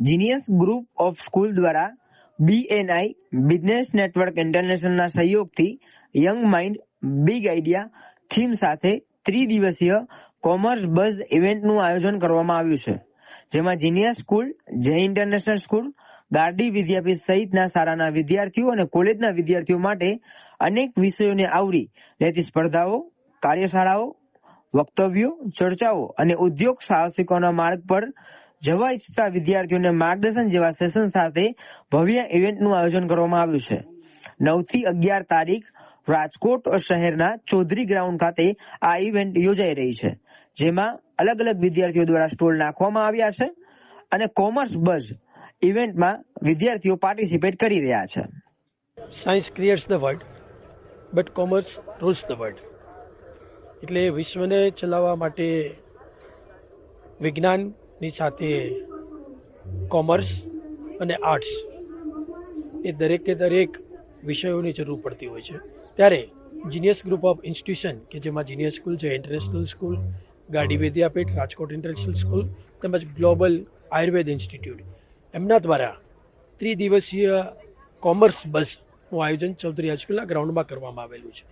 Genius group of school દ્વારા BNI business network ઇન્ટરનેશનલના સહયોગથી young mind big idea theme સાથે ત્રિદિવસીય કોમર્સ બઝ ઇવેન્ટનું આયોજન કરવામાં આવ્યું છે. જેમાં Genius School Jay International School Gardi Vidyapith સહિતના શાળાના વિદ્યાર્થીઓ અને કોલેજના વિદ્યાર્થીઓ માટે અનેક વિષયોને આવરી લેતી સ્પર્ધાઓ, કાર્યશાળાઓ, વક્તવ્યો, ચર્ચાઓ અને ઉદ્યોગ સાહસિકોના માર્ગ પર જવા ઈચ્છતા વિદ્યાર્થીઓને માર્ગદર્શન જેવા સેશન સાથે ભવ્ય ઇવેન્ટનું આયોજન કરવામાં આવ્યું છે. નવથી અગિયાર તારીખ રાજકોટ શહેરના ચૌધરી ગ્રાઉન્ડ ખાતે આ ઇવેન્ટ યોજાઈ રહી છે, જેમાં અલગ અલગ વિદ્યાર્થીઓ દ્વારા સ્ટોલ નાખવામાં આવ્યા છે અને કોમર્સ બઝ ઇવેન્ટમાં વિદ્યાર્થીઓ પાર્ટિસિપેટ કરી રહ્યા છે. Science creates the world but commerce rules the world એટલે વિશ્વને ચલાવવા માટે વિજ્ઞાનની સાથે કોમર્સ અને આર્ટ્સ એ દરેકે દરેક વિષયોની જરૂર પડતી હોય છે. ત્યારે જીનિયસ ગ્રુપ ઓફ ઇન્સ્ટિટ્યુશન કે જેમાં જીનિયસ સ્કૂલ છે International School Gardi Vidyapith Rajkot International School તેમજ ગ્લોબલ આયુર્વેદ ઇન્સ્ટિટ્યૂટ એમના દ્વારા ત્રિદિવસીય કોમર્સ બસનું આયોજન ચૌધરી હાઈસ્કૂલના ગ્રાઉન્ડમાં કરવામાં આવેલું છે.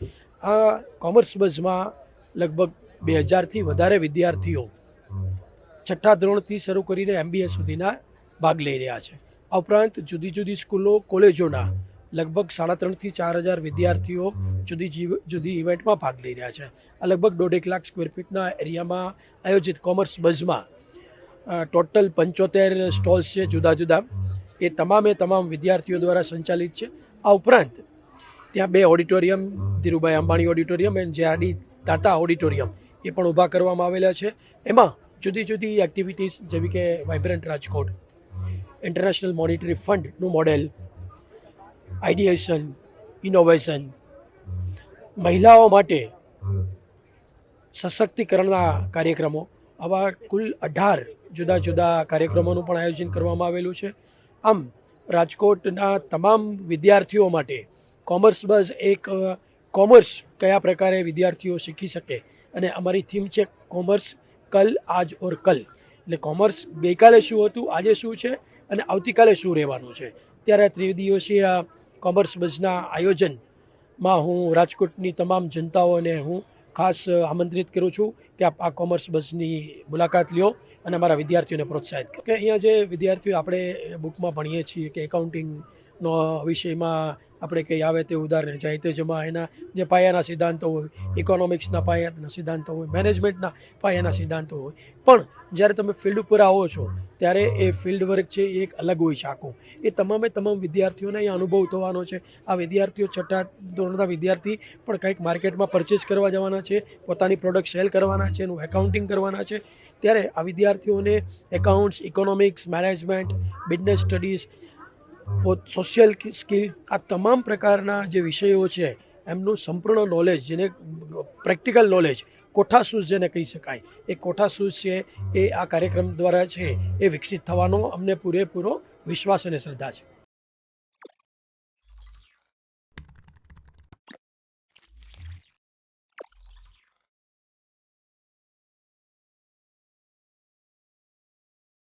આ કોમર્સ બસમાં લગભગ બે હજારથી વધારે વિદ્યાર્થીઓ છઠ્ઠા ધોરણથી શરૂ કરીને એમબીએ સુધીના ભાગ લઈ રહ્યા છે. આ ઉપરાંત જુદી જુદી સ્કૂલો, કોલેજોના લગભગ સાડા ત્રણથી ચાર હજાર વિદ્યાર્થીઓ જુદી જુદી ઇવેન્ટમાં ભાગ લઈ રહ્યા છે. આ લગભગ દોઢેક લાખ સ્ક્વેર ફીટના એરિયામાં આયોજિત કોમર્સ બઝમાં ટોટલ પંચોતેર સ્ટોલ્સ છે જુદા જુદા. એ તમામે તમામ વિદ્યાર્થીઓ દ્વારા સંચાલિત છે. આ ઉપરાંત ત્યાં બે ઓડિટોરિયમ, ધીરુભાઈ અંબાણી ઓડિટોરિયમ જે જેઆરડી તાતા ઓડિટોરિયમ, એ પણ ઊભા કરવામાં આવેલા છે. એમાં જુદી જુદી એક્ટિવિટીઝ જેવી કે વાઇબ્રન્ટ રાજકોટ ઇન્ટરનેશનલ મોનિટરી ફંડનું મોડેલ આઈડિએશન ઇનોવેશન મહિલાઓ માટે સશક્તિકરણના કાર્યક્રમો. આવા કુલ અઢાર જુદા જુદા કાર્યક્રમોનું પણ આયોજન કરવામાં આવેલું છે. આમ, રાજકોટના તમામ વિદ્યાર્થીઓ માટે કોમર્સ બસ એક કોમર્સ કયા પ્રકારે વિદ્યાર્થીઓ શીખી શકે? અને અમારી થીમ છે કોમર્સ કલ, આજ ઓર કલ. એટલે કોમર્સ ગઈકાલે શું હતું, આજે શું છે, અને આવતીકાલે શું રહેવાનું છે. ત્યારે ત્રિદિવસીય કોમર્સ બસના આયોજનમાં હું રાજકોટની તમામ જનતાઓને હું ખાસ આમંત્રિત કરું છું કે આપ આ કોમર્સ બસની મુલાકાત લ્યો અને અમારા વિદ્યાર્થીઓને પ્રોત્સાહિત કે અહીંયા જે વિદ્યાર્થીઓ આપણે બુકમાં ભણીએ છીએ કે એકાઉન્ટિંગનો વિષયમાં આપણે કંઈ આવે તે ઉદાહરણ જાય તે જેમાં એના જે પાયાના સિદ્ધાંતો હોય ઇકોનોમિક્સના પાયાના સિદ્ધાંતો હોય મેનેજમેન્ટના પાયાના સિદ્ધાંતો હોય. પણ જ્યારે તમે ફિલ્ડ ઉપર આવો છો, ત્યારે એ ફિલ્ડ વર્ક છે એ એક અલગ હોય છે આખું. એ તમામે તમામ વિદ્યાર્થીઓને અહીંયા અનુભવ થવાનો છે. આ વિદ્યાર્થીઓ છઠ્ઠા ધોરણના વિદ્યાર્થી પણ કંઈક માર્કેટમાં પરચેસ કરવા જવાના છે, પોતાની પ્રોડક્ટ સેલ કરવાના છે, એનું એકાઉન્ટિંગ કરવાના છે. ત્યારે આ વિદ્યાર્થીઓને accounts economics management business studies પોત સોશિયલ સ્કિલ આ તમામ પ્રકારના જે વિષયો છે, એમનું સંપૂર્ણ નોલેજ જેને પ્રેક્ટિકલ નોલેજ કોઠા શૂઝ જેને કહી શકાય, એ કોઠા શૂઝ છે, એ આ કાર્યક્રમ દ્વારા છે, એ વિકસિત થવાનો અમને પૂરેપૂરો વિશ્વાસ અને શ્રદ્ધા છે.